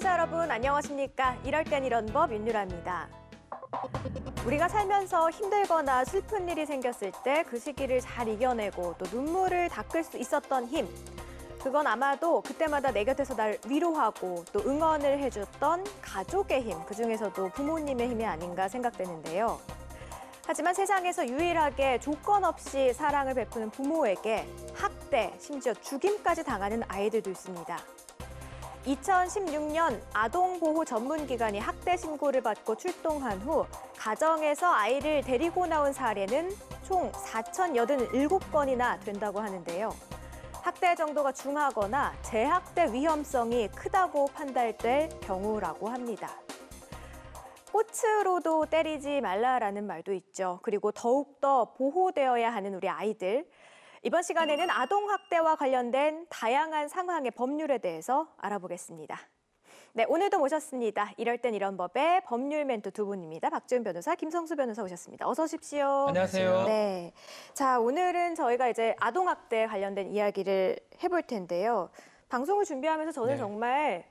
시청자 여러분 안녕하십니까? 이럴 땐 이런 법 윤유라입니다. 우리가 살면서 힘들거나 슬픈 일이 생겼을 때 그 시기를 잘 이겨내고 또 눈물을 닦을 수 있었던 힘. 그건 아마도 그때마다 내 곁에서 날 위로하고 또 응원을 해줬던 가족의 힘, 그중에서도 부모님의 힘이 아닌가 생각되는데요. 하지만 세상에서 유일하게 조건 없이 사랑을 베푸는 부모에게 학대, 심지어 죽임까지 당하는 아이들도 있습니다. 2016년 아동보호 전문기관이 학대 신고를 받고 출동한 후 가정에서 아이를 데리고 나온 사례는 총 4,087건이나 된다고 하는데요. 학대 정도가 중하거나 재학대 위험성이 크다고 판단될 경우라고 합니다. 꽃으로도 때리지 말라라는 말도 있죠. 그리고 더욱더 보호되어야 하는 우리 아이들. 이번 시간에는 아동학대와 관련된 다양한 상황의 법률에 대해서 알아보겠습니다. 네, 오늘도 모셨습니다. 이럴 땐 이런 법의 법률 멘토 두 분입니다. 박지훈 변호사, 김성수 변호사 오셨습니다. 어서 오십시오. 안녕하세요. 네. 자, 오늘은 저희가 이제 아동학대 관련된 이야기를 해볼 텐데요. 방송을 준비하면서 저는 네. 정말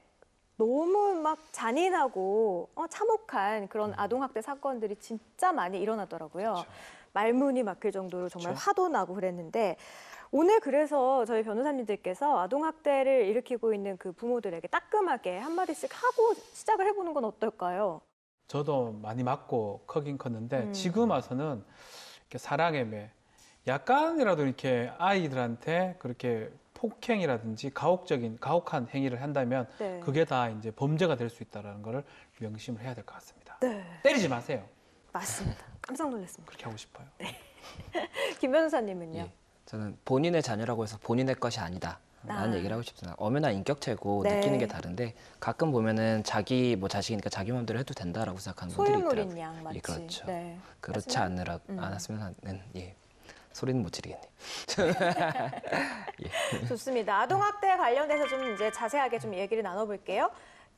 너무 막 잔인하고 어, 참혹한 그런 아동학대 사건들이 진짜 많이 일어나더라고요. 그렇죠. 말문이 막힐 정도로 정말 그렇죠. 화도 나고 그랬는데 오늘 그래서 저희 변호사님들께서 아동학대를 일으키고 있는 그 부모들에게 따끔하게 한마디씩 하고 시작을 해보는 건 어떨까요? 저도 많이 맞고 크긴 컸는데 음. 지금 와서는 이렇게 사랑의 매 약간이라도 이렇게 아이들한테 그렇게 폭행이라든지 가혹적인 가혹한 행위를 한다면 네. 그게 다 이제 범죄가 될 수 있다라는 거를 명심을 해야 될 것 같습니다. 네, 때리지 마세요. 맞습니다. 깜짝 놀랐습니다. 그렇게 하고 싶어요. 김 변호사님은요? 예. 저는 본인의 자녀라고 해서 본인의 것이 아니다. 라는 아. 얘기를 하고 싶습니다. 엄연한 인격체고 네. 느끼는 게 다른데 가끔 보면은 자기 뭐 자식이니까 자기 마음대로 해도 된다라고 생각하는 분들이 있더라고요. 양 마치. 예, 그렇죠. 네. 그렇지 않으라 음. 않았으면 하는 예. 소리는 못 지르겠네. 좋습니다. 아동학대 관련돼서 좀 이제 자세하게 좀 얘기를 나눠볼게요.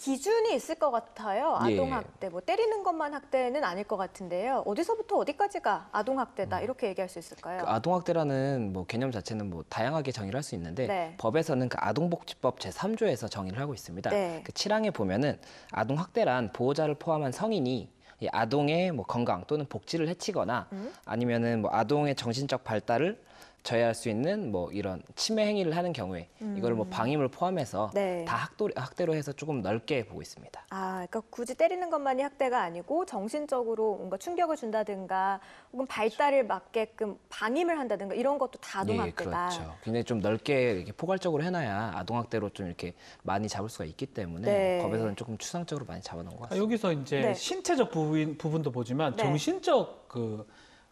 기준이 있을 것 같아요. 예. 아동 학대, 뭐 때리는 것만 학대는 아닐 것 같은데요. 어디서부터 어디까지가 아동 학대다 이렇게 얘기할 수 있을까요? 그 아동 학대라는 뭐 개념 자체는 뭐 다양하게 정의를 할 수 있는데 네. 법에서는 그 아동복지법 제3조에서 정의를 하고 있습니다. 네. 그 7항에 보면은 아동 학대란 보호자를 포함한 성인이 이 아동의 뭐 건강 또는 복지를 해치거나 음? 아니면은 뭐 아동의 정신적 발달을 저해할 수 있는 뭐 이런 침해 행위를 하는 경우에 이거를 뭐 방임을 포함해서 음. 네. 다 학도, 학대로 해서 조금 넓게 보고 있습니다. 아, 그러니까 굳이 때리는 것만이 학대가 아니고 정신적으로 뭔가 충격을 준다든가 혹은 발달을 막게끔 방임을 한다든가 이런 것도 다 아동학대다. 예, 그렇죠. 굉장히 좀 넓게 이렇게 포괄적으로 해놔야 아동학대로 좀 이렇게 많이 잡을 수가 있기 때문에 네. 법에서는 조금 추상적으로 많이 잡아놓은 것 아, 같습니다. 여기서 이제 네. 신체적 부분, 부분도 보지만 네. 정신적 그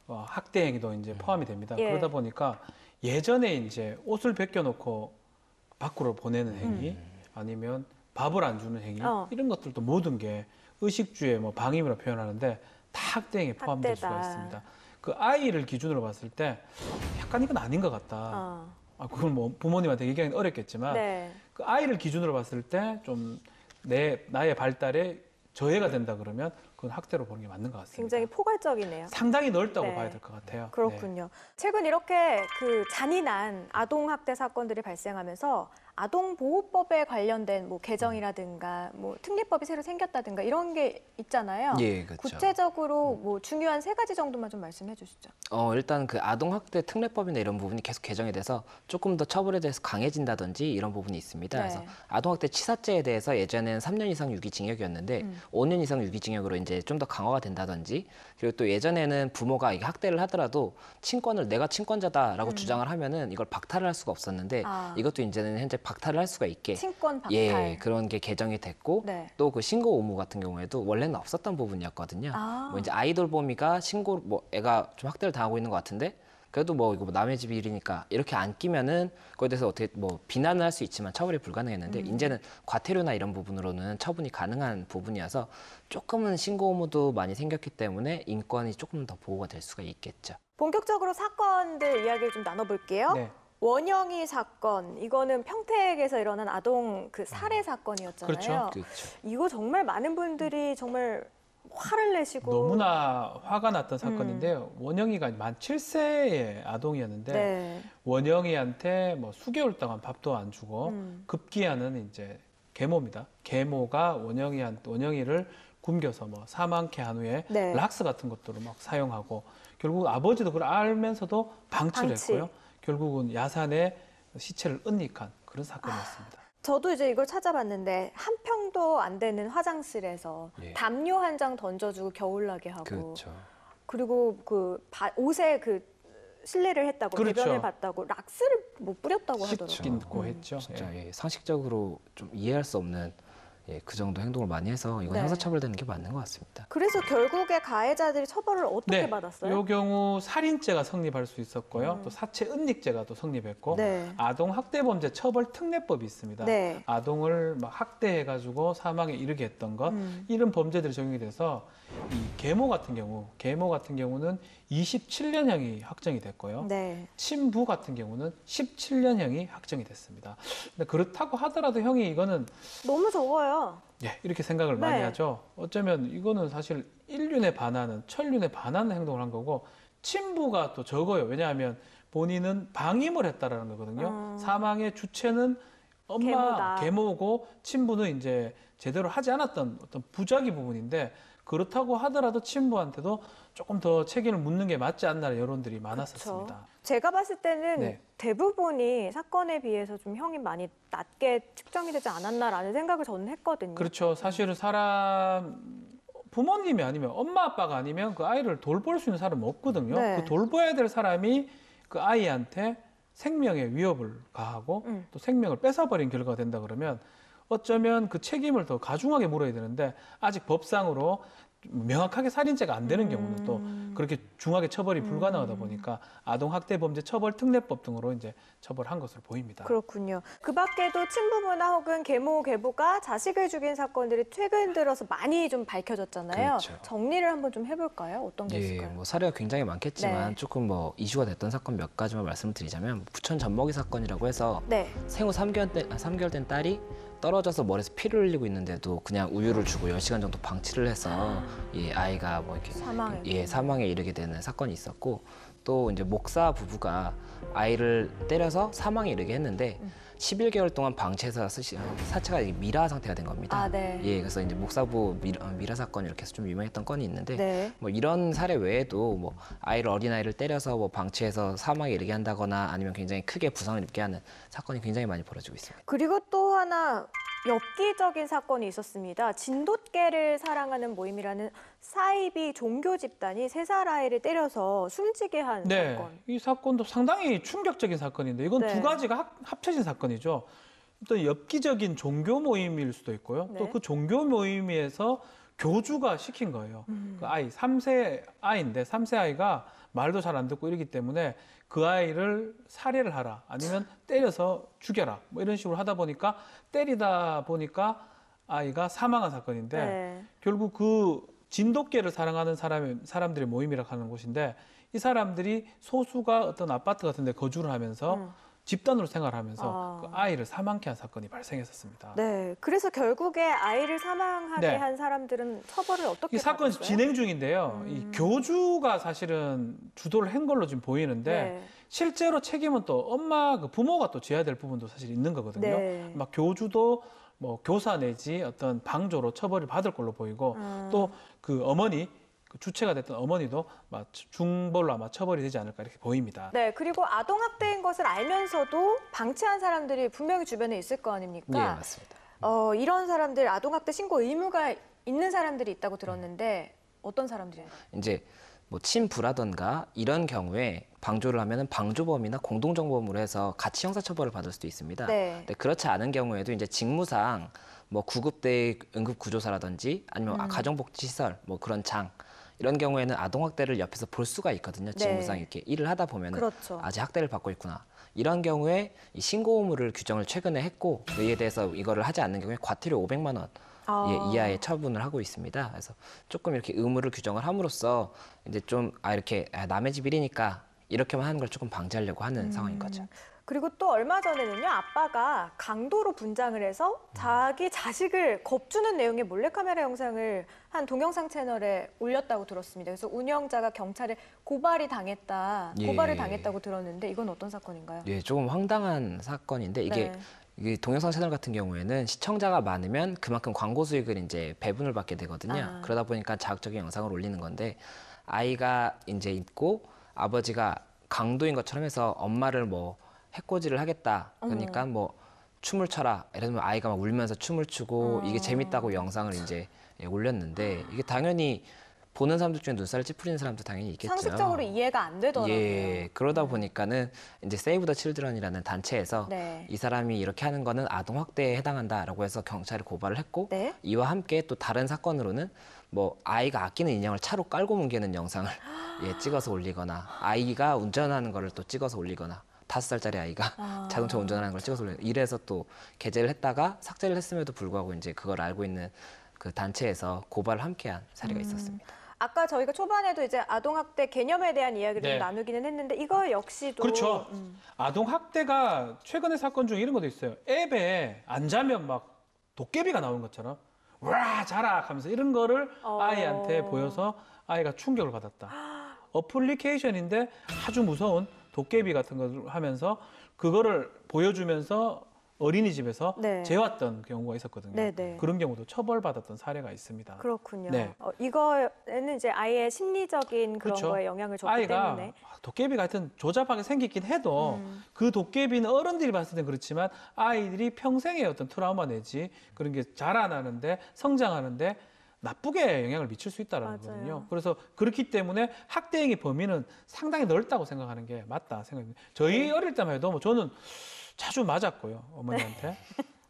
어, 학대 행위도 이제 포함이 됩니다. 예. 그러다 보니까 예전에 이제 옷을 벗겨놓고 밖으로 보내는 행위 아니면 밥을 안 주는 행위 음. 어. 이런 것들도 모든 게 의식주의 뭐 방임이라고 표현하는데 다 학대 행위에 포함될 수가. 있습니다. 그 아이를 기준으로 봤을 때 약간 이건 아닌 것 같다. 어. 아, 그걸 뭐 부모님한테 얘기하기는 어렵겠지만 네. 그 아이를 기준으로 봤을 때 좀 내 나의 발달에 저해가 된다 그러면 그건 학대로 보는 게 맞는 것 같습니다. 굉장히 포괄적이네요. 상당히 넓다고 네. 봐야 될 것 같아요. 네. 그렇군요. 최근 이렇게 그 잔인한 아동 학대 사건들이 발생하면서 아동보호법에 관련된 뭐 개정이라든가 뭐 특례법이 새로 생겼다든가 이런 게 있잖아요. 예, 그렇죠. 구체적으로 뭐 중요한 세 가지 정도만 좀 말씀해 주시죠. 어, 일단 그 아동학대 특례법이나 이런 부분이 계속 개정이 돼서 조금 더 처벌에 대해서 강해진다든지 이런 부분이 있습니다. 네. 그래서 아동학대 치사죄에 대해서 예전에는 3년 이상 유기징역이었는데 음. 5년 이상 유기징역으로 이제 좀 더 강화가 된다든지 그리고 또 예전에는 부모가 이게 학대를 하더라도 친권을 내가 친권자다라고 주장을 하면은 이걸 박탈을 할 수가 없었는데 음. 아. 이것도 이제는 현재 박탈을 할 수가 있게 친권 박탈. 예, 그런 게 개정이 됐고 네. 또그 신고 의무 같은 경우에도 원래는 없었던 부분이었거든요. 아. 뭐 이제 아이돌 보미가 신고 뭐 애가 좀 학대를 당하고 있는 것 같은데 그래도 뭐 이거 뭐 남의 집 일이니까 이렇게 안 끼면은 그거에 대해서 어떻게 뭐 비난을 할 수 있지만 처벌이 불가능했는데 음. 이제는 과태료나 이런 부분으로는 처분이 가능한 부분이어서 조금은 신고 의무도 많이 생겼기 때문에 인권이 조금 더 보호가 될 수가 있겠죠. 본격적으로 사건들 이야기를 좀 나눠볼게요. 네. 원영이 사건 이거는 평택에서 일어난 아동 그 살해 사건이었잖아요. 그렇죠. 그렇죠. 이거 정말 많은 분들이 정말 화를 내시고 너무나 화가 났던 사건인데요. 원영이가 만 7세의 아동이었는데 음. 네. 원영이한테 뭐 수개월 동안 밥도 안 주고 음. 급기야는 이제 계모입니다. 계모가 원영이한 원영이를 굶겨서 뭐 사망케 한 후에 네. 락스 같은 것들을 막 사용하고 결국 아버지도 그걸 알면서도 방치를 방치. 했고요. 결국은 야산에 시체를 은닉한 그런 사건이었습니다. 저도 이제 이걸 찾아봤는데 한 평도 안 되는 화장실에서 예. 담요 한 장 던져주고 겨울나게 하고 그렇죠. 그리고 그 바- 옷에 그 실례를 했다고 그렇죠. 배변을 봤다고 락스를 못 뿌렸다고 하더라고요. 씻긴고 음. 했죠. 진짜 예. 예, 상식적으로 좀 이해할 수 없는 예, 그 정도 행동을 많이 해서 이건 네. 형사처벌되는 게 맞는 것 같습니다. 그래서 결국에 가해자들이 처벌을 어떻게 받았어요? 이 경우 살인죄가 성립할 수 있었고요. 음. 또 사체 은닉죄가 또 성립했고 네. 아동 학대 범죄 처벌 특례법이 있습니다. 네. 아동을 막 학대해 가지고 사망에 이르게 했던 것 음. 이런 범죄들이 적용이 돼서 이 계모 같은 경우 계모 같은 경우는 27년형이 확정이 됐고요. 네. 친부 같은 경우는 17년형이 확정이 됐습니다. 근데 그렇다고 하더라도 형이 이거는 너무 적어요. 예, 이렇게 생각을 많이 네. 하죠. 어쩌면 이거는 사실 인륜에 반하는 천륜에 반하는 행동을 한 거고 친부가 또 적어요. 왜냐하면 본인은 방임을 했다라는 거거든요. 음. 사망의 주체는 엄마. 계모고 친부는 이제 제대로 하지 않았던 어떤 부작위 부분인데 그렇다고 하더라도 친부한테도 조금 더 책임을 묻는 게 맞지 않나 여론들이 많았었습니다. 제가 봤을 때는 네. 대부분이 사건에 비해서 좀 형이 많이 낮게 측정이 되지 않았나라는 생각을 저는 했거든요. 그렇죠. 사실은 사람 부모님이 아니면 엄마 아빠가 아니면 그 아이를 돌볼 수 있는 사람은 없거든요. 네. 그 돌봐야 될 사람이 그 아이한테 생명의 위협을 가하고 음. 또 생명을 뺏어버린 결과가 된다 그러면 어쩌면 그 책임을 더 가중하게 물어야 되는데 아직 법상으로 명확하게 살인죄가 안 되는 경우는 또 음. 그렇게 중하게 처벌이 불가능하다 음. 보니까 아동 학대 범죄 처벌 특례법 등으로 이제 처벌한 것으로 보입니다. 그렇군요. 그 밖에도 친부모나 혹은 계모, 계부가 자식을 죽인 사건들이 최근 들어서 많이 좀 밝혀졌잖아요. 그렇죠. 정리를 한번 좀 해볼까요? 어떤 게 예, 있을까요? 뭐 사례가 굉장히 많겠지만 네. 조금 뭐 이슈가 됐던 사건 몇 가지만 말씀드리자면 부천 젖먹이 사건이라고 해서 네. 생후 3개월 된, 3개월 된 딸이 떨어져서 머리에서 피를 흘리고 있는데도 그냥 우유를 주고 10시간 정도 방치를 해서 이 아이가 뭐 이렇게 사망을. 예, 사망에 이르게 되는 사건이 있었고 또 이제 목사 부부가 아이를 때려서 사망에 이르게 했는데 음. 11개월 동안 방치해서 스시- 사체가 미라 상태가 된 겁니다. 아, 네. 예, 그래서 이제 목사부 미라, 어, 미라 사건 이렇게 해서 좀 유명했던 건이 있는데 네. 뭐 이런 사례 외에도 뭐 아이를 어린 아이를 때려서 뭐 방치해서 사망에 이르게 한다거나 아니면 굉장히 크게 부상을 입게 하는 사건이 굉장히 많이 벌어지고 있습니다. 그리고 또 하나 엽기적인 사건이 있었습니다. 진돗개를 사랑하는 모임이라는 사이비 종교 집단이 세 살 아이를 때려서 숨지게 한 네, 사건. 이 사건도 상당히 충격적인 사건인데 이건 네. 두 가지가 합, 합쳐진 사건이죠. 또 엽기적인 종교 모임일 수도 있고요. 네. 또그 종교 모임에서 교주가 시킨 거예요. 음. 그 아이, 삼세 아이인데 삼세 아이가 말도 잘 안 듣고 이러기 때문에 그 아이를 살해를 하라 아니면 때려서 죽여라 뭐 이런 식으로 하다 보니까 때리다 보니까 아이가 사망한 사건인데 네. 결국 그 진돗개를 사랑하는 사람, 사람들의 모임이라 하는 곳인데 이 사람들이 소수가 어떤 아파트 같은 데 거주를 하면서 음. 집단으로 생활하면서 아. 그 아이를 사망케 한 사건이 발생했었습니다. 네. 그래서 결국에 아이를 사망하게 네. 한 사람들은 처벌을 어떻게 이 받았어요? 진행 중인데요. 음. 이 교주가 사실은 주도를 한 걸로 지금 보이는데 네. 실제로 책임은 또 엄마 그 부모가 또 져야 될 부분도 사실 있는 거거든요. 네. 막 교주도 뭐 교사 내지 어떤 방조로 처벌을 받을 걸로 보이고 음. 또그 어머니 그 주체가 됐던 어머니도 막 중벌로 아마 처벌이 되지 않을까 이렇게 보입니다. 네, 그리고 아동 학대인 것을 알면서도 방치한 사람들이 분명히 주변에 있을 거 네, 아닙니까? 맞습니다. 어, 이런 사람들 아동 학대 신고 의무가 있는 사람들이 있다고 들었는데 어떤 사람들이에요? 이제 뭐 친부라던가 이런 경우에 방조를 하면은 방조범이나 공동정범으로 해서 같이 형사처벌을 받을 수도 있습니다. 네. 근데 그렇지 않은 경우에도 이제 직무상 뭐 구급대 응급구조사라든지 아니면 아, 음. 가정복지시설 뭐 그런 장 이런 경우에는 아동 학대를 옆에서 볼 수가 있거든요. 직무상 네. 이렇게 일을 하다 보면 은 그렇죠. 아직 학대를 받고 있구나. 이런 경우에 이 신고 의무를 규정을 최근에 했고 이에 대해서 이거를 하지 않는 경우에 과태료 500만 원 아. 예, 이하의 처분을 하고 있습니다. 그래서 조금 이렇게 의무를 규정을 함으로써 이제 좀 아 이렇게 아, 남의 집 일이니까 이렇게만 하는 걸 조금 방지하려고 하는 음. 상황인 거죠. 그리고 또 얼마 전에는요 아빠가 강도로 분장을 해서 자기 자식을 겁주는 내용의 몰래카메라 영상을 한 동영상 채널에 올렸다고 들었습니다. 그래서 운영자가 경찰에 고발이 당했다, 예. 고발을 당했다고 들었는데 이건 어떤 사건인가요? 예, 조금 황당한 사건인데 이게 네. 이게 동영상 채널 같은 경우에는 시청자가 많으면 그만큼 광고 수익을 이제 배분을 받게 되거든요. 아. 그러다 보니까 자극적인 영상을 올리는 건데 아이가 이제 있고 아버지가 강도인 것처럼 해서 엄마를 뭐 해코지를 하겠다. 그러니까 뭐 춤을 춰라. 예를 들면 아이가 막 울면서 춤을 추고 이게 재밌다고 영상을 이제 예, 올렸는데 이게 당연히 보는 사람들 중에 눈살을 찌푸리는 사람도 당연히 있겠죠. 상식적으로 이해가 안 되더라고요. 예, 그러다 보니까는 이제 세이브 더 칠드런이라는 단체에서 네. 이 사람이 이렇게 하는 거는 아동 학대에 해당한다라고 해서 경찰에 고발을 했고 네. 이와 함께 또 다른 사건으로는 뭐 아이가 아끼는 인형을 차로 깔고 뭉개는 영상을 예, 찍어서 올리거나 아이가 운전하는 거를 또 찍어서 올리거나 다섯 살짜리 아이가 아. 자동차 운전하는 걸 찍어서 올리 이래서 또 게재를 했다가 삭제를 했음에도 불구하고 이제 그걸 알고 있는 그 단체에서 고발을 함께한 사례가 있었습니다. 아까 저희가 초반에도 이제 아동 학대 개념에 대한 이야기를 네. 좀 나누기는 했는데 이거 역시도 그렇죠. 음. 아동 학대가 최근의 사건 중에 이런 것도 있어요. 앱에 안 자면 막 도깨비가 나오는 것처럼 와 자라 하면서 이런 거를 어. 아이한테 보여서 아이가 충격을 받았다. 어플리케이션인데 아주 무서운 도깨비 같은 걸 하면서 그거를 보여주면서 어린이집에서 네. 재웠던 경우가 있었거든요. 네, 네. 그런 경우도 처벌받았던 사례가 있습니다. 그렇군요. 네. 어, 이거는 이제 아이의 심리적인 그런 그렇죠. 거에 영향을 줬기 아이가 때문에 도깨비 같은 조잡하게 생기긴 해도 음. 그 도깨비는 어른들이 봤을 땐 그렇지만 아이들이 평생의 어떤 트라우마 내지 그런 게 자라나는데 성장하는데 나쁘게 영향을 미칠 수 있다는 맞아요. 거거든요. 그래서 그렇기 때문에 학대 행위 범위는 상당히 넓다고 생각하는 게 맞다 생각합니다. 저희 네. 어릴 때만 해도 뭐 저는 자주 맞았고요 어머니한테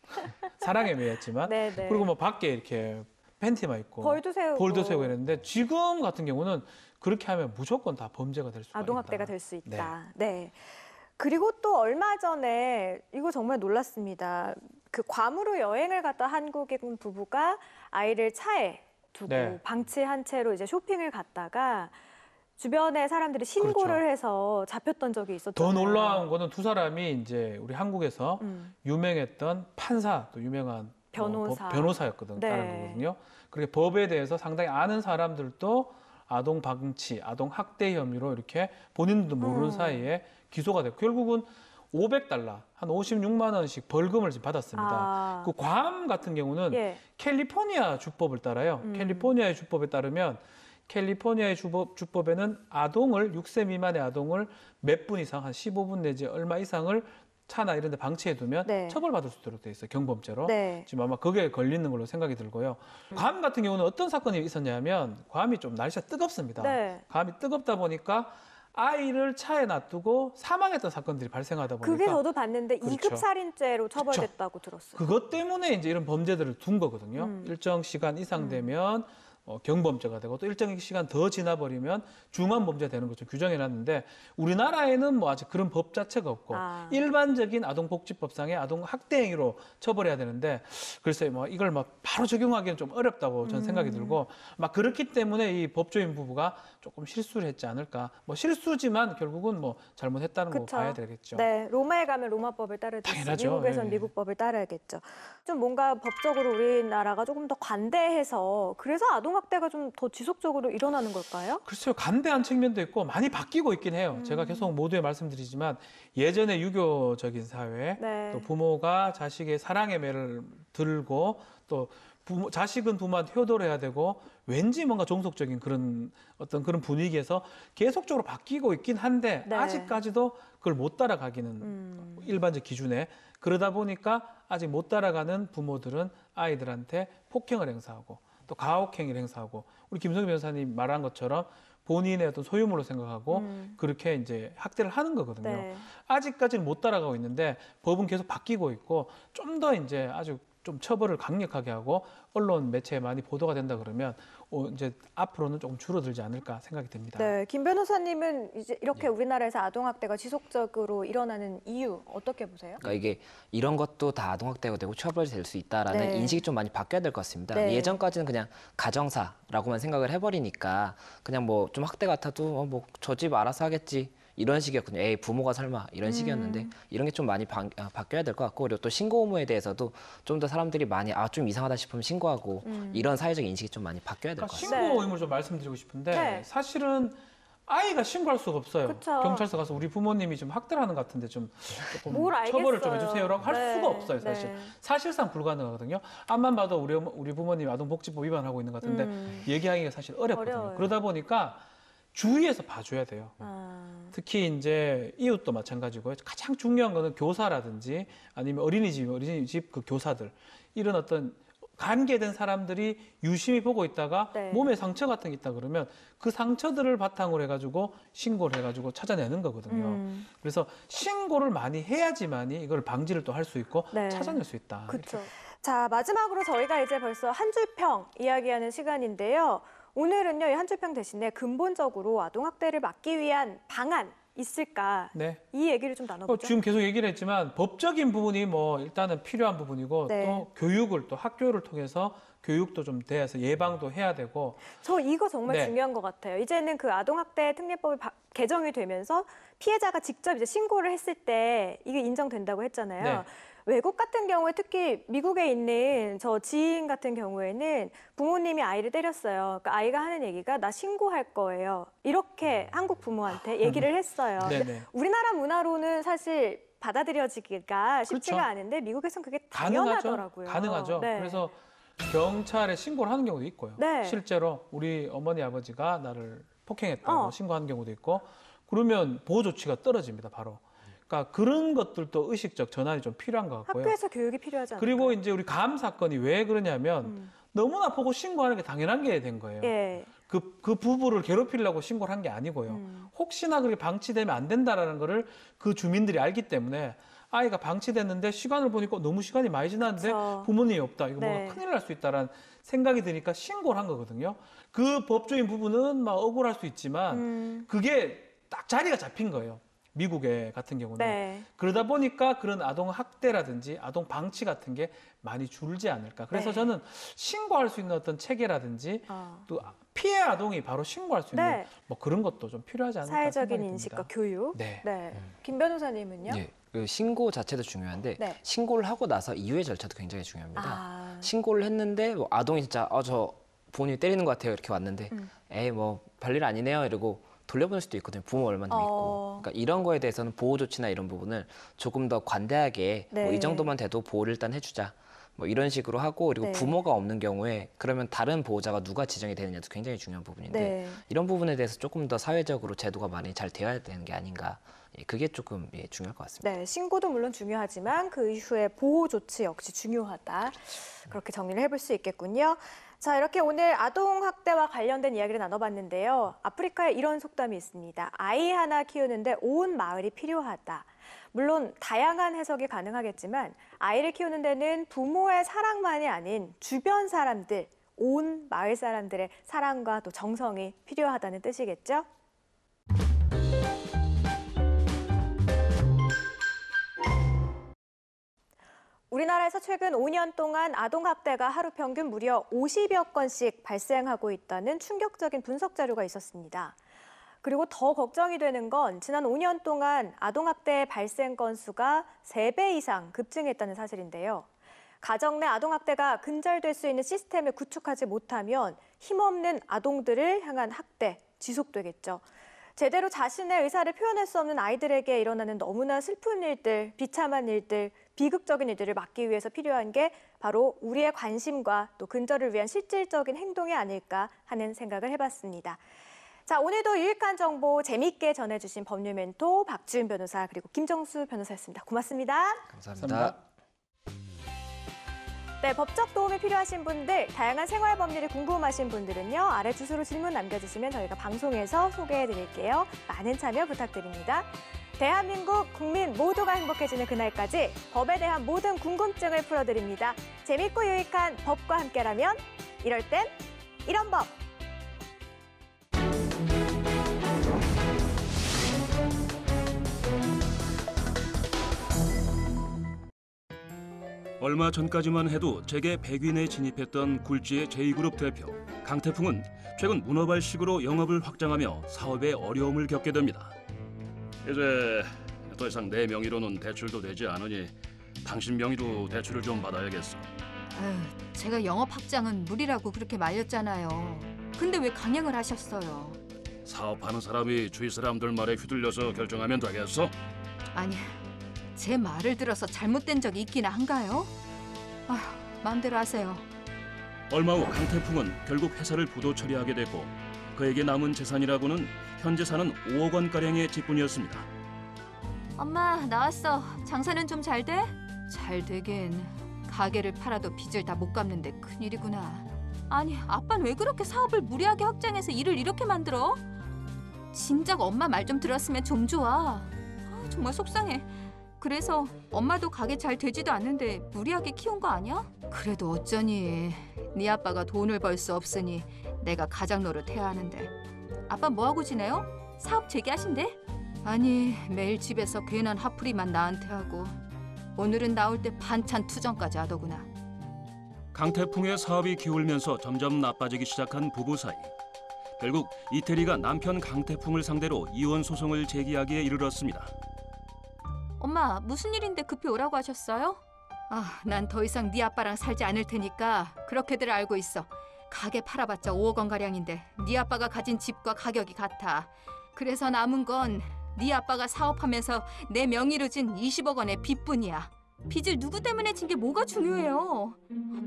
사랑에 매였지만 네, 네. 그리고 뭐 밖에 이렇게 팬티만 입고 벌도 세우고 볼도 세우고 이랬는데 지금 같은 경우는 그렇게 하면 무조건 다 범죄가 될 아동학대가 있다. 될수 있다. 네. 그리고 또 얼마 전에 이거 정말 놀랐습니다. 그 괌으로 여행을 갔다 한국에 온 부부가 아이를 차에 두고 네. 방치한 채로 이제 쇼핑을 갔다가 주변에 사람들이 신고를 그렇죠. 해서 잡혔던 적이 있었죠. 더 놀라운 거는 두 사람이 이제 우리 한국에서 음. 유명했던 판사 또 유명한 변호사. 어, 법- 변호사였거든 네. 다른 거거든요. 그렇게 법에 대해서 상당히 아는 사람들도 아동 방치, 아동 학대 혐의로 이렇게 본인도 모르는 음. 사이에 기소가 됐고 결국은 500달러 한 56만 원씩 벌금을 지금 받았습니다. 아. 그 괌 같은 경우는 예. 캘리포니아 주법을 따라요. 음. 캘리포니아의 주법에 따르면 캘리포니아의 주법, 주법에는 아동을 6세 미만의 아동을 몇 분 이상 한 15분 내지 얼마 이상을 차나 이런 데 방치해 두면 네. 처벌받을 수 있도록 돼 있어요. 경범죄로. 네. 지금 아마 그게 걸리는 걸로 생각이 들고요. 괌 같은 경우는 어떤 사건이 있었냐면 괌이 좀 날씨가 뜨겁습니다. 네. 괌이 뜨겁다 보니까 아이를 차에 놔두고 사망했던 사건들이 발생하다 보니까 그게 저도 봤는데 이 그렇죠. 2급 살인죄로 처벌됐다고 들었어요. 그것 때문에 이제 이런 범죄들을 둔 거거든요. 음. 일정 시간 이상 되면 어, 경범죄가 되고 또 일정 시간 더 지나버리면 중한 범죄가 되는 것좀 규정해 놨는데 우리나라에는 뭐 아직 그런 법 자체가 없고 아. 일반적인 아동복지법상의 아동 학대 행위로 처벌해야 되는데 글쎄 뭐 이걸 막 바로 적용하기는 좀 어렵다고 저는 음. 생각이 들고 막 그렇기 때문에 이 법조인 부부가 조금 실수를 했지 않을까 뭐 실수지만 결국은 뭐 잘못했다는 거 그쵸. 봐야 되겠죠. 네, 로마에 가면 로마법을 따르듯이 당연하죠. 미국에선 예. 미국법을 따라야겠죠. 좀 뭔가 법적으로 우리나라가 조금 더 관대해서 그래서 아동학대가 좀 더 지속적으로 일어나는 걸까요? 글쎄요, 간대한 측면도 있고 많이 바뀌고 있긴 해요. 음. 제가 계속 모두에 말씀드리지만 예전에 유교적인 사회, 네. 또 부모가 자식의 사랑의 매를 들고 또 부모, 자식은 부모한테 효도를 해야 되고 왠지 뭔가 종속적인 그런 어떤 그런 분위기에서 계속적으로 바뀌고 있긴 한데 네. 아직까지도 그걸 못 따라가기는 음. 일반적 기준에 그러다 보니까 아직 못 따라가는 부모들은 아이들한테 폭행을 행사하고 또 가혹행위를 행사하고 우리 김성희 변호사님 말한 것처럼 본인의 어떤 소유물로 생각하고 음. 그렇게 이제 학대를 하는 거거든요. 네. 아직까지는 못 따라가고 있는데 법은 계속 바뀌고 있고 좀 더 이제 아주 좀 처벌을 강력하게 하고 언론 매체에 많이 보도가 된다 그러면 어, 이제 앞으로는 조금 줄어들지 않을까 생각이 듭니다. 네, 김 변호사님은 이제 이렇게 우리나라에서 아동학대가 지속적으로 일어나는 이유 어떻게 보세요? 그러니까 이게 이런 것도 다 아동학대가 되고 처벌이 될 수 있다라는 네. 인식이 좀 많이 바뀌어야 될 것 같습니다. 네. 예전까지는 그냥 가정사라고만 생각을 해버리니까 그냥 뭐 좀 학대 같아도 어, 뭐저 집 알아서 하겠지 이런 식이었거든요. 에이 부모가 설마 이런 식이었는데 음. 이런 게 좀 많이 바, 아, 바뀌어야 될 것 같고 그리고 또 신고 의무에 대해서도 좀 더 사람들이 많이 아 좀 이상하다 싶으면 신고하고 음. 이런 사회적 인식이 좀 많이 바뀌어야 될것 그러니까 같습니다. 신고 네. 의무를 좀 말씀드리고 싶은데 네. 사실은 아이가 신고할 수가 없어요. 그쵸. 경찰서 가서 우리 부모님이 좀 학대를 하는 것 같은데 좀 조금 뭘 처벌을 좀. 해주세요라고 할 네, 수가 없어요, 사실. 네. 사실상 불가능하거든요. 앞만 봐도 우리 부모님이 아동복지법 위반하고 있는 것 같은데 음. 얘기하기가 사실 어렵거든요. 어려워요. 그러다 보니까 주위에서 봐줘야 돼요. 아, 특히 이제 이웃도 마찬가지고요. 가장 중요한 거는 교사라든지 아니면 어린이집, 어린이집 그 교사들 이런 어떤 관계된 사람들이 유심히 보고 있다가 네. 몸에 상처 같은 게 있다 그러면 그 상처들을 바탕으로 해가지고 신고를 해가지고 찾아내는 거거든요. 음, 그래서 신고를 많이 해야지만이 이걸 방지를 또 할 수 있고 네. 찾아낼 수 있다. 그렇죠. 자 마지막으로 저희가 이제 벌써 한 줄 평 이야기하는 시간인데요. 오늘은요 이 한 줄평 대신에 근본적으로 아동 학대를 막기 위한 방안 있을까 네. 이 얘기를 좀 어, 나눠보죠. 지금 계속 얘기를 했지만 법적인 부분이 뭐 일단은 필요한 부분이고 네. 또 교육을 또 학교를 통해서 교육도 좀 돼서 예방도 해야 되고 저 이거 정말 네. 중요한 것 같아요. 이제는 그 아동학대 특례법이 바- 개정이 되면서 피해자가 직접 이제 신고를 했을 때 이게 인정된다고 했잖아요. 네. 외국 같은 경우에 특히 미국에 있는 저 지인 같은 경우에는 부모님이 아이를 때렸어요. 그러니까 아이가 하는 얘기가 나 신고할 거예요. 이렇게 한국 부모한테 얘기를 했어요. 네네. 우리나라 문화로는 사실 받아들여지기가 쉽지가 그렇죠. 않은데 미국에서는 그게 가능하죠. 당연하더라고요. 가능하죠. 네. 그래서 경찰에 신고를 하는 경우도 있고요. 네. 실제로 우리 어머니 아버지가 나를 폭행했다고 어. 신고하는 경우도 있고 그러면 보호 조치가 떨어집니다. 바로. 그러니까 그런 것들도 의식적 전환이 좀 필요한 것 같고요. 학교에서 교육이 필요하지 않을까요? 그리고 이제 우리 감 사건이 왜 그러냐면 음. 너무나 보고 신고하는 게 당연한 게 된 거예요. 예. 그, 그 부부를 괴롭히려고 신고를 한 게 아니고요. 음. 혹시나 그게 방치되면 안 된다라는 거를 그 주민들이 알기 때문에 아이가 방치됐는데 시간을 보니까 너무 시간이 많이 지났는데 그쵸. 부모님이 없다. 이거 네. 뭔가 큰일 날 수 있다라는 생각이 드니까 신고를 한 거거든요. 그 법적인 부분은 막 억울할 수 있지만 음. 그게 딱 자리가 잡힌 거예요. 미국에 같은 경우는. 네. 그러다 보니까 그런 아동 학대라든지 아동 방치 같은 게 많이 줄지 않을까. 그래서 네. 저는 신고할 수 있는 어떤 체계라든지 어. 또 피해 아동이 바로 신고할 수 있는 네. 뭐 그런 것도 좀 필요하지 않을까 사회적인 인식과. 교육. 네. 김 변호사님은요? 예, 그 신고 자체도 중요한데 네. 신고를 하고 나서 이후의 절차도 굉장히 중요합니다. 아, 신고를 했는데 뭐 아동이 진짜 어저 부모님이 때리는 것 같아요 이렇게 왔는데 음. 에이 뭐 별일 아니네요 이러고 돌려보낼 수도 있거든요 부모 얼마나 어. 믿고 그러니까 이런 거에 대해서는 보호 조치나 이런 부분을 조금 더 관대하게 뭐 네. 이 정도만 돼도 보호를 일단 해주자 뭐 이런 식으로 하고 그리고 네. 부모가 없는 경우에 그러면 다른 보호자가 누가 지정이 되느냐도 굉장히 중요한 부분인데 네. 이런 부분에 대해서 조금 더 사회적으로 제도가 많이 잘 되어야 되는 게 아닌가 예, 그게 조금 예, 중요할 것 같습니다. 네, 신고도 물론 중요하지만 그 이후에 보호 조치 역시 중요하다. 그렇게 정리를 해볼 수 있겠군요. 자, 이렇게 오늘 아동 학대와 관련된 이야기를 나눠봤는데요. 아프리카에 이런 속담이 있습니다. 아이 하나 키우는데 온 마을이 필요하다. 물론 다양한 해석이 가능하겠지만 아이를 키우는 데는 부모의 사랑만이 아닌 주변 사람들, 온 마을 사람들의 사랑과 또 정성이 필요하다는 뜻이겠죠? 우리나라에서 최근 5년 동안 아동학대가 하루 평균 무려 50여 건씩 발생하고 있다는 충격적인 분석 자료가 있었습니다. 그리고 더 걱정이 되는 건 지난 5년 동안 아동학대 발생 건수가 3배 이상 급증했다는 사실인데요. 가정 내 아동학대가 근절될 수 있는 시스템을 구축하지 못하면 힘없는 아동들을 향한 학대 지속되겠죠. 제대로 자신의 의사를 표현할 수 없는 아이들에게 일어나는 너무나 슬픈 일들, 비참한 일들, 비극적인 일들을 막기 위해서 필요한 게 바로 우리의 관심과 또 근절을 위한 실질적인 행동이 아닐까 하는 생각을 해봤습니다. 자, 오늘도 유익한 정보 재미있게 전해주신 법률 멘토 박지은 변호사 그리고 김정수 변호사였습니다. 고맙습니다. 감사합니다. 감사합니다. 네, 법적 도움이 필요하신 분들, 다양한 생활 법률이 궁금하신 분들은요, 아래 주소로 질문 남겨주시면 저희가 방송에서 소개해 드릴게요. 많은 참여 부탁드립니다. 대한민국 국민 모두가 행복해지는 그날까지 법에 대한 모든 궁금증을 풀어드립니다. 재밌고 유익한 법과 함께라면 이럴 땐 이런 법! 얼마 전까지만 해도 재계 100위내에 진입했던 굴지의 제2그룹 대표 강태풍은 최근 문어발식으로 영업을 확장하며 사업에 어려움을 겪게 됩니다. 이제 더 이상 내 명의로는 대출도 되지 않으니 당신 명의로 대출을 좀 받아야겠어. 아휴, 제가 영업 확장은 무리라고 그렇게 말렸잖아요. 근데 왜 강행을 하셨어요? 사업하는 사람이 주위 사람들 말에 휘둘려서 결정하면 되겠어? 아니, 제 말을 들어서 잘못된 적이 있기나 한가요? 아휴, 마음대로 하세요. 얼마 후 강태풍은 결국 회사를 부도 처리하게 됐고 그에게 남은 재산이라고는 현 재산은 5억 원가량의 집뿐이었습니다. 엄마, 나왔어. 장사는 좀 잘 돼? 잘 되긴. 가게를 팔아도 빚을 다 못 갚는데 큰일이구나. 아니, 아빠는 왜 그렇게 사업을 무리하게 확장해서 일을 이렇게 만들어? 진작 엄마 말 좀 들었으면 좀 좋아. 아, 정말 속상해. 그래서 엄마도 가게 잘 되지도 않는데 무리하게 키운 거 아니야? 그래도 어쩌니. 네 아빠가 돈을 벌 수 없으니 내가 가장 노릇 해야 하는데. 아빠 뭐 하고 지내요? 사업 재개하신대? 아니 매일 집에서 괜한 화풀이만 나한테 하고 오늘은 나올 때 반찬 투정까지 하더구나. 강태풍의 사업이 기울면서 점점 나빠지기 시작한 부부 사이. 결국 이태리가 남편 강태풍을 상대로 이혼 소송을 제기하기에 이르렀습니다. 엄마 무슨 일인데 급히 오라고 하셨어요? 아, 난 더 이상 네 아빠랑 살지 않을 테니까 그렇게들 알고 있어. 가게 팔아봤자 5억 원 가량인데 네 아빠가 가진 집과 가격이 같아. 그래서 남은 건 네 아빠가 사업하면서 내 명의로 진 20억 원의 빚뿐이야. 빚을 누구 때문에 진 게 뭐가 중요해요?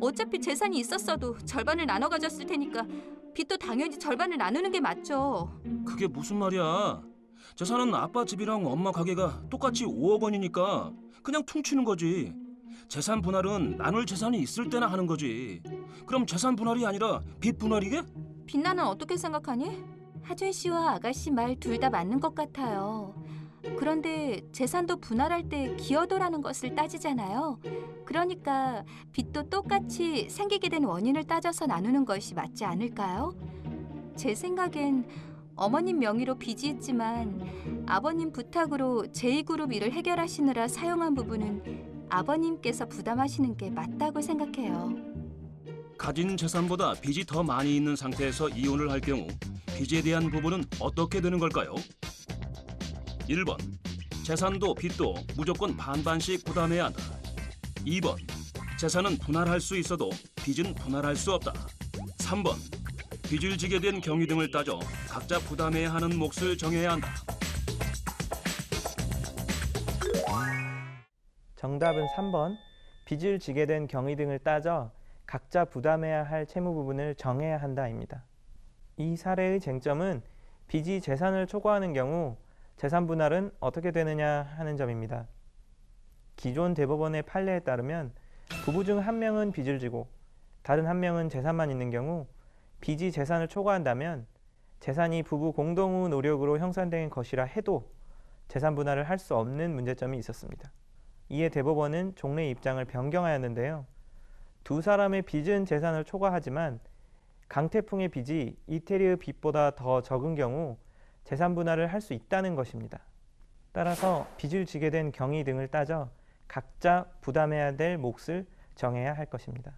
어차피 재산이 있었어도 절반을 나눠 가졌을 테니까 빚도 당연히 절반을 나누는 게 맞죠. 그게 무슨 말이야? 재산은 아빠 집이랑 엄마 가게가 똑같이 5억 원이니까 그냥 퉁치는 거지. 재산 분할은 나눌 재산이 있을 때나 하는 거지. 그럼 재산 분할이 아니라 빚 분할이게? 빛나는 어떻게 생각하니? 하준 씨와 아가씨 말 둘 다 맞는 것 같아요. 그런데 재산도 분할할 때 기여도라는 것을 따지잖아요. 그러니까 빚도 똑같이 생기게 된 원인을 따져서 나누는 것이 맞지 않을까요? 제 생각엔 어머님 명의로 빚이 있지만 아버님 부탁으로 제2그룹 일을 해결하시느라 사용한 부분은 아버님께서 부담하시는 게 맞다고 생각해요. 가진 재산보다 빚이 더 많이 있는 상태에서 이혼을 할 경우 빚에 대한 부분은 어떻게 되는 걸까요? 1번 재산도 빚도 무조건 반반씩 부담해야 한다. 2번 재산은 분할할 수 있어도 빚은 분할할 수 없다. 3번 빚을 지게 된 경위 등을 따져 각자 부담해야 하는 몫을 정해야 한다. 정답은 3번. 빚을 지게 된 경위 등을 따져 각자 부담해야 할 채무 부분을 정해야 한다입니다. 이 사례의 쟁점은 빚이 재산을 초과하는 경우 재산 분할은 어떻게 되느냐 하는 점입니다. 기존 대법원의 판례에 따르면 부부 중 한 명은 빚을 지고 다른 한 명은 재산만 있는 경우 빚이 재산을 초과한다면 재산이 부부 공동의 노력으로 형성된 것이라 해도 재산 분할을 할 수 없는 문제점이 있었습니다. 이에 대법원은 종래 입장을 변경하였는데요. 두 사람의 빚은 재산을 초과하지만 강태풍의 빚이 이태리의 빚보다 더 적은 경우 재산 분할을 할 수 있다는 것입니다. 따라서 빚을 지게 된 경위 등을 따져 각자 부담해야 될 몫을 정해야 할 것입니다.